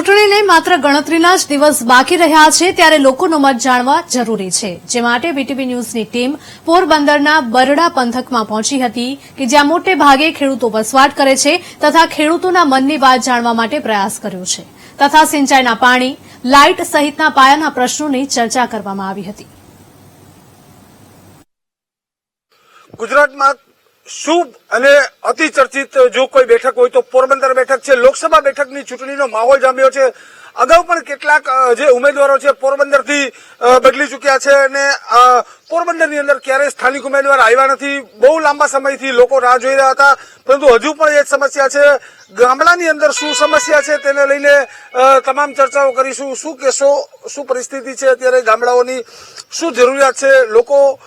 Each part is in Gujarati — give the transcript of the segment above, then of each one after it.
ચૂંટણીને માત્ર ગણતરીના જ દિવસ બાકી રહ્યા છે, ત્યારે લોકોનો મત જાણવા જરૂરી છે. જે માટે બીટીવી ન્યૂઝની ટીમ પોરબંદરના બરડા પંથકમાં પહોંચી હતી કે જ્યાં મોટે ભાગે ખેડૂતો વસવાટ કરે છે તથા ખેડૂતોના મનની વાત જાણવા માટે પ્રયાસ કર્યો છે. તથા સિંચાઈના પાણી, લાઇટ સહિતના પાયાના પ્રશ્નોની ચર્ચા કરવામાં આવી હતી. ગુજરાતમાં શુભ અને અતિચર્ચિત જો કોઈ બેઠક હોય તો પોરબંદર બેઠક છે, લોકસભા બેઠકની ચૂંટણીનો માહોલ જામ્યો છે. અગાઉ પણ કેટલાક જે ઉમેદવારો છે પોરબંદરથી બદલી ચૂક્યા છે અને પોરબંદરની અંદર ક્યારેય સ્થાનિક ઉમેદવાર આવ્યા નથી. બહુ લાંબા સમયથી લોકો રાહ જોઈ રહ્યા હતા. પરંતુ હજુ પણ એ જ સમસ્યા છે. ગામડાની અંદર શું સમસ્યા છે તેને લઈને તમામ ચર્ચાઓ કરીશું. શું કેસો શું પરિસ્થિતિ છે અત્યારે ગામડાઓની? શું જરૂરિયાત છે? લોકો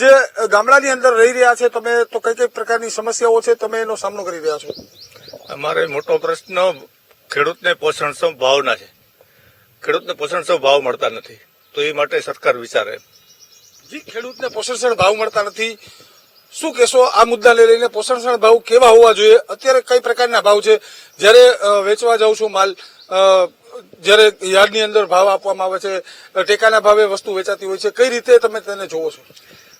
જે ગામડાની અંદર રહી રહ્યા છે, તમે તો કઈ કઈ પ્રકારની સમસ્યાઓ છે તમે એનો સામનો કરી રહ્યા છો? અમારે મોટો પ્રશ્ન ખેડૂતને પોષણક્ષમ ભાવના છે. ખેડૂતને પોષણક્ષમ ભાવ મળતા નથી. તો એ માટે સરકાર વિચારે. જી, ખેડૂતને પોષણક્ષમ ભાવ મળતા નથી. શું કહેશો? આ મુદ્દાને લઈને પોષણક્ષમ ભાવ કેવા હોવા જોઈએ? અત્યારે કઈ પ્રકારના ભાવ છે? જ્યારે વેચવા જાઉં છું માલ જ્યારે યાર્ડની અંદર ભાવ આપવામાં આવે છે ટેકાના ભાવે વસ્તુ વેચાતી હોય છે, કઈ રીતે તમે તેને જોવો છો?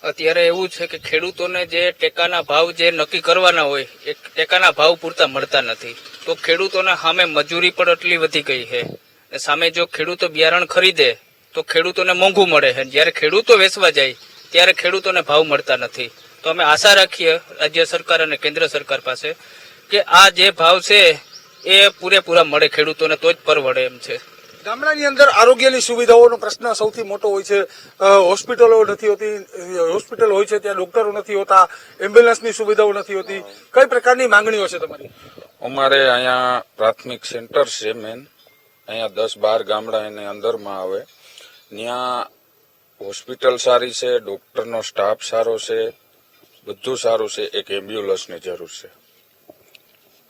અત્યારે એવું છે કે ખેડૂતોને જે ટેકાના ભાવ જે નક્કી કરવાના હોય, એ ટેકાના ભાવ પૂરતા મળતા નથી. તો ખેડૂતોને સામે મજૂરી પણ એટલી વધી ગઈ છે. સામે જો ખેડૂતો બિયારણ ખરીદે, તો ખેડૂતોને મોંઘું મળે છે. જ્યારે ખેડૂતો વેચવા જાય, ત્યારે ખેડૂતોને ભાવ મળતા નથી. તો અમે આશા રાખીએ, રાજ્ય સરકાર અને કેન્દ્ર સરકાર પાસે, કે આ જે ભાવ છે, એ પૂરેપૂરા મળે ખેડૂતોને, તો જ પરવડે એમ છે. ગામડાની અંદર આરોગ્યની સુવિધાઓનો પ્રશ્ન સૌથી મોટો હોય છે. હોસ્પિટલો નથી હોતી હોસ્પિટલ હોય છે, ત્યાં ડોક્ટરો નથી હોતા, એમ્બ્યુલન્સની સુવિધાઓ નથી હોતી. કઈ પ્રકારની માંગણીઓ છે તમારી? અમારે અહીંયા પ્રાથમિક સેન્ટર છે મેન. અહીંયા દસ બાર ગામડા એને અંદરમાં આવે. ત્યાં હોસ્પિટલ સારી છે, ડોક્ટરનો સ્ટાફ સારો છે, બધું સારું છે, એક એમ્બ્યુલન્સની જરૂર છે.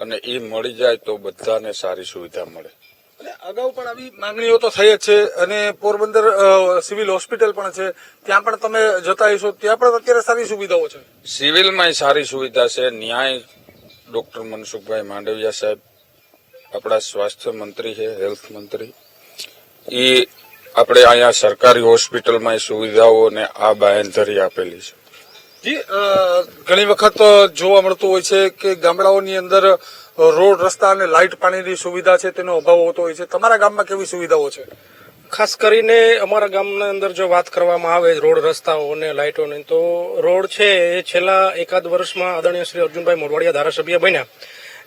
અને એ મળી જાય તો બધાને સારી સુવિધા મળે. અગાઉ પણ આવી માંગણીઓ તો થઈ જ છે અને પોરબંદર સિવિલ હોસ્પિટલ પણ છે. ત્યાં પણ તમે જતા હશો. ત્યાં પણ અત્યારે સારી સુવિધાઓ છે. સિવિલમાં સારી સુવિધા છે. ન્યાય ડોક્ટર મનસુખભાઈ માંડવિયા સાહેબ આપણા સ્વાસ્થ્ય મંત્રી છે હેલ્થ મંત્રી. એ આપણે અહીંયા સરકારી હોસ્પિટલમાં સુવિધાઓને આ બાંહેધરી આપેલી છે. જી ઘણી વખત જોવા મળતું હોય છે કે ગામડાઓની અંદર રોડ રસ્તા અને લાઇટ પાણીની સુવિધા છે, તેનો અભાવ હોતો હોય છે. તમારા ગામમાં કેવી સુવિધાઓ છે? ખાસ કરીને અમારા ગામના અંદર જો વાત કરવામાં આવે રોડ રસ્તાઓ અને લાઇટોની, તો રોડ છે એ છેલ્લા એકાદ વર્ષમાં આદરણીય શ્રી અર્જુનભાઈ મોઢવાડિયા ધારાસભ્ય બન્યા.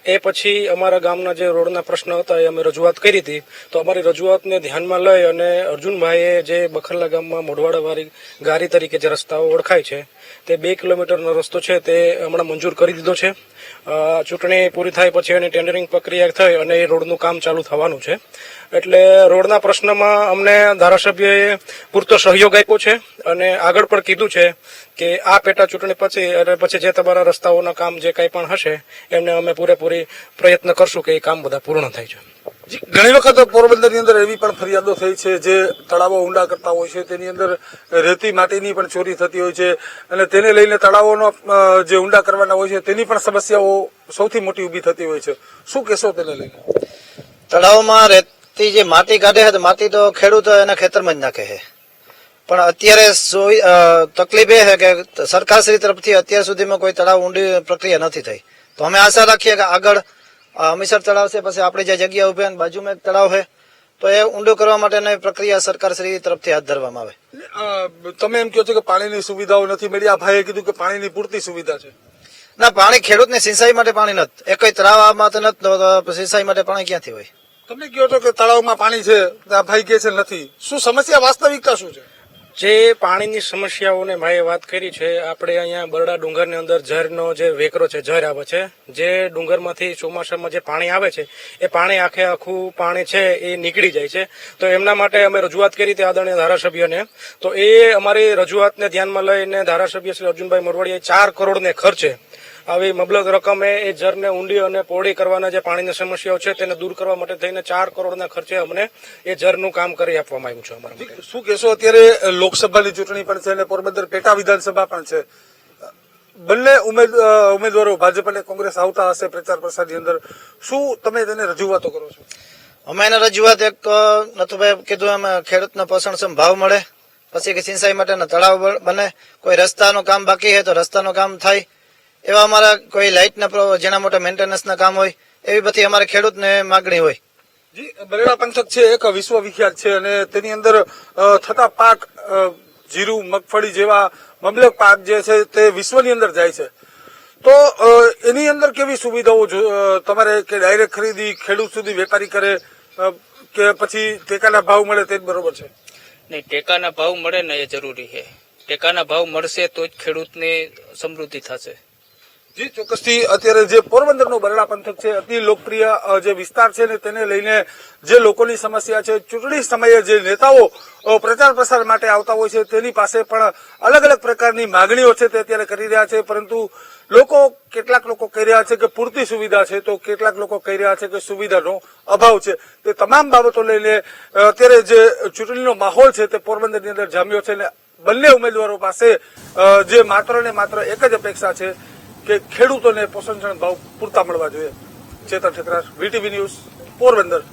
એ પછી અમારા ગામના જે રોડના પ્રશ્ન હતા એ અમે રજૂઆત કરી હતી. તો અમારી રજૂઆતને ધ્યાનમાં લઈ અને અર્જુનભાઈએ જે બખરલા ગામમાં મોઢવાડાવાળી ગારી તરીકે જે રસ્તાઓ ઓળખાય છે, તે બે કિલોમીટરનો રસ્તો છે, તે હમણાં મંજૂર કરી દીધો છે. ચૂંટણી પૂરી થાય પછી એની ટેન્ડરિંગ પ્રક્રિયા થઈ અને એ રોડનું કામ ચાલુ થવાનું છે. એટલે રોડના પ્રશ્નમાં અમને ધારાસભ્યએ પૂરતો સહયોગ આપ્યો છે અને આગળ પણ કીધું છે કે આ પેટા ચૂંટણી પછી અને પછી જે તમારા રસ્તાઓના કામ જે કંઈ પણ હશે, એમને અમે પૂરેપૂરી પ્રયત્ન કરશું કે એ કામ બધા પૂર્ણ થાય છે. ઘણી વખત પોરબંદરની અંદર એવી પણ ફરિયાદો થઈ છે જે તળાવો ઊંડા કરતા હોય છે, તેની અંદર રેતી માટીની પણ ચોરી થતી હોય છે અને તેને લઈને તળાવોનો જે ઊંડા કરવાના હોય છે, તેની પણ સમસ્યાઓ સૌથી મોટી ઊભી થતી હોય છે. શું કહેશો તેને લઈને? તળાવમાં રેતી જે માટી કાઢે છે માટી તો ખેડૂતો એના ખેતરમાં જ નાખે છે. પણ અત્યારે તકલીફ એ છે કે સરકારશ્રી તરફથી અત્યાર સુધીમાં કોઈ તળાવ ઊંડી પ્રક્રિયા નથી થઈ. તો અમે આશા રાખીએ કે આગળ હમીસર તળાવ છે પછી આપણે જે જગ્યા ઊભી અને બાજુમાં એક તળાવ છે તો એ ઊંડો કરવા માટેની પ્રક્રિયા સરકારશ્રી તરફથી હાથ ધરવામાં આવે. તમે એમ કહો છો કે પાણીની સુવિધાઓ નથી મળી. આ ભાઈએ કીધું કે પાણીની પૂરતી સુવિધા છે. ના પાણી ખેડૂતને સિંચાઈ માટે પાણી નથી. એ તળાવ તો નથી સિંચાઈ માટે પાણી ક્યાંથી હોય? તમે કહો છો કે તળાવમાં પાણી છે આ ભાઈ કહે છે નથી. શું સમસ્યા વાસ્તવિકતા શું છે? જે પાણીની સમસ્યાઓને ભાઈએ વાત કરી છે, આપણે અહીંયા બરડા ડુંગરની અંદર ઝરનો જે વેકરો છે, ઝર આવે છે, જે ડુંગરમાંથી ચોમાસામાં જે પાણી આવે છે, એ પાણી આખે આખું પાણી છે, એ નીકળી જાય છે. તો એમના માટે અમે રજૂઆત કરી હતી આદરણીય ધારાસભ્યને. તો એ અમારી રજૂઆતને ધ્યાનમાં લઈને ધારાસભ્ય શ્રી અર્જુનભાઈ મોરવાડીએ ચાર કરોડને ખર્ચે આવી મબલક રકમે એ ઝરને ઊંડી અને પહોળી કરવાના જે પાણીની સમસ્યાઓ છે તેને દૂર કરવા માટે થઈને ચાર કરોડના ખર્ચે અમને એ ઝરનું કામ કરી આપવામાં આવ્યું છે અમારા માટે. શું કહેશો? અત્યારે લોકસભાની ચૂંટણી પણ છે અને પોરબંદર પેટા વિધાનસભા પણ છે. બંને ઉમેદ ઉમેદવારો ભાજપ અને કોંગ્રેસ આવતા હશે પ્રચાર પ્રસારની અંદર. શું તમે તેને રજૂઆતો કરો છો? અમે એને રજૂઆત એક તો નથુભાઈ કીધું એમ ખેડૂતને પોષણક્ષમ ભાવ મળે? પછી કે સિંચાઈ માટેના તળાવ બને. કોઈ રસ્તાનું કામ બાકી હોય તો રસ્તાનું કામ થાય. એવા અમારા કોઈ લાઇટના જેના મોટા મેન્ટેનન્સના કામ હોય એવી બધી અમારે ખેડૂતને માગણી હોય. જી બરેડા પંથક છે એક વિશ્વ વિખ્યાત છે અને તેની અંદર થતા પાક જીરું મગફળી જેવા મબલક પાક જે છે તે વિશ્વની અંદર જાય છે. તો એની અંદર કેવી સુવિધાઓ જો- તમારે કે ડાયરેક્ટ ખરીદી ખેડૂત સુધી વેપારી કરે કે પછી ટેકાના ભાવ મળે તે જ બરોબર છે? નહીં ટેકાના ભાવ મળે ને એ જરૂરી છે. ટેકાના ભાવ મળશે તો જ ખેડૂતને સમૃદ્ધિ થશે. જી, ચોક્કસથી અત્યારે જે પોરબંદરનો બરડા પંથક છે, અતિ લોકપ્રિય જે વિસ્તાર છે ને તેને લઈને જે લોકોની સમસ્યા છે, ચૂંટણી સમયે જે નેતાઓ પ્રચાર પ્રસાર માટે આવતા હોય છે, તેની પાસે પણ અલગ અલગ પ્રકારની માગણીઓ છે તે અત્યારે કરી રહ્યા છે, પરંતુ લોકો, કેટલાક લોકો કહી રહ્યા છે કે પૂરતી સુવિધા છે, તો કેટલાક લોકો કહી રહ્યા છે કે સુવિધાનો અભાવ છે. તે તમામ બાબતો લઈને અત્યારે જે ચૂંટણીનો માહોલ છે તે પોરબંદરની અંદર જામ્યો છે ને બંને ઉમેદવારો પાસે જે માત્ર ને માત્ર એક જ અપેક્ષા છે કે ખેડૂતોને પોષણક્ષમ ભાવ પૂરતા મળવા જોઈએ. Chetan Thakrar VTV news Porbandar.